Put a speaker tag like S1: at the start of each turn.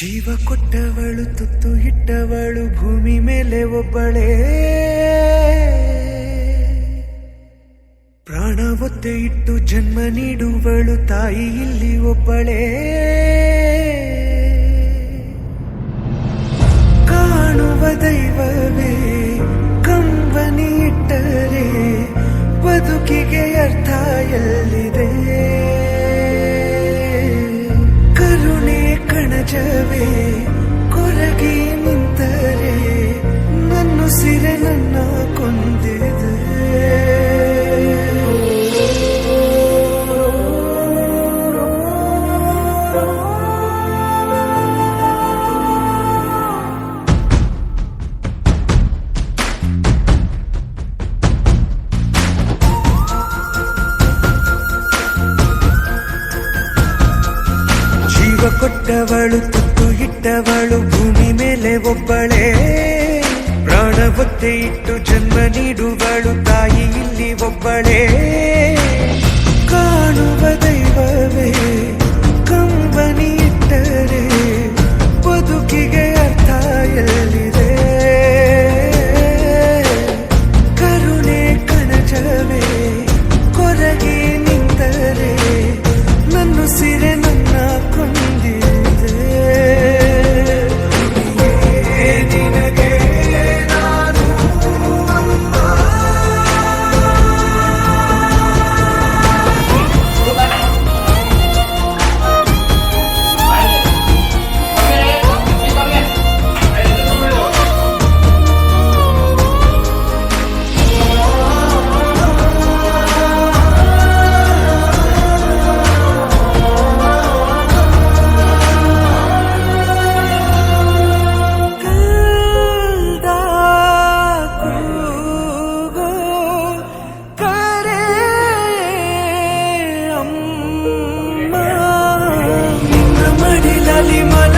S1: ಜೀವ ಕೊಟ್ಟವಳು, ತುತ್ತು ಇಟ್ಟವಳು, ಭೂಮಿ ಮೇಲೆ ಒಬ್ಬಳೇ. ಪ್ರಾಣ ಒತ್ತೆ ಇಟ್ಟು ಜನ್ಮ ನೀಡುವಳು, ತಾಯಿ ಇಲ್ಲಿ ಒಬ್ಬಳೇ. ಕಾಣುವ ದೈವವೇ ಕಂಬನಿ ಇಟ್ಟರೆ ಬದುಕಿಗೆ ಅರ್ಥ ಎಲ್ಲಿದೆ? நெஞ்சவே குறுகிய ಜೀವ ಕೊಟ್ಟವಳು ತುತ್ತು ಇಟ್ಟವಳು ಭೂಮಿ ಮೇಲೆ ಒಬ್ಬಳೇ. ಪ್ರಾಣ ಒತ್ತೆ ಇಟ್ಟು ಜನ್ಮ ನೀಡುವಳು, ತಾಯಿ ಇಲ್ಲಿ ಒಬ್ಬಳೇ. ಕಾಣುವ money, money.